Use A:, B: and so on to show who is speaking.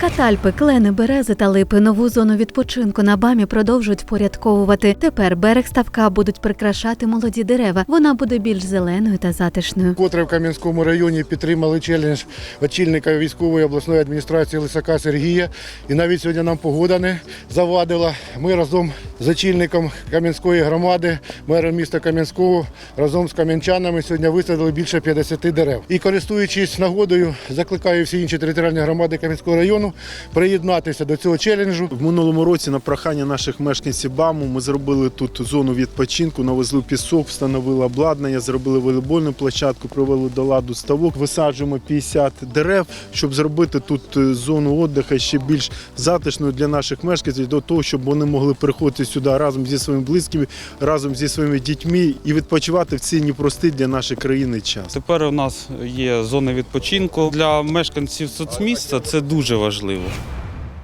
A: Катальпи, клени, берези та липи нову зону відпочинку на бамі продовжують впорядковувати. Тепер берег ставка будуть прикрашати молоді дерева. Вона буде більш зеленою та затишною.
B: Котре в Кам'янському районі підтримали челендж очільника військової обласної адміністрації Лисака Сергія. І навіть сьогодні нам погода не завадила. Ми разом з очільником Кам'янської громади, мером міста Кам'янського, разом з кам'янчанами сьогодні висадили більше 50 дерев. І користуючись нагодою, закликаю всі інші територіальні громади Кам'янського району приєднатися до цього челенджу.
C: В минулому році на прохання наших мешканців БАМу ми зробили тут зону відпочинку, навезли пісок, встановили обладнання, зробили волейбольну площадку, привели до ладу ставок, висаджуємо 50 дерев, щоб зробити тут е, зону віддиху ще більш затишною для наших мешканців, до того, щоб вони могли приходити сюди разом зі своїми близькими, разом зі своїми дітьми і відпочивати в цей непростий для нашої країни час.
D: Тепер у нас є зона відпочинку для мешканців соцміста. Це дуже важливо.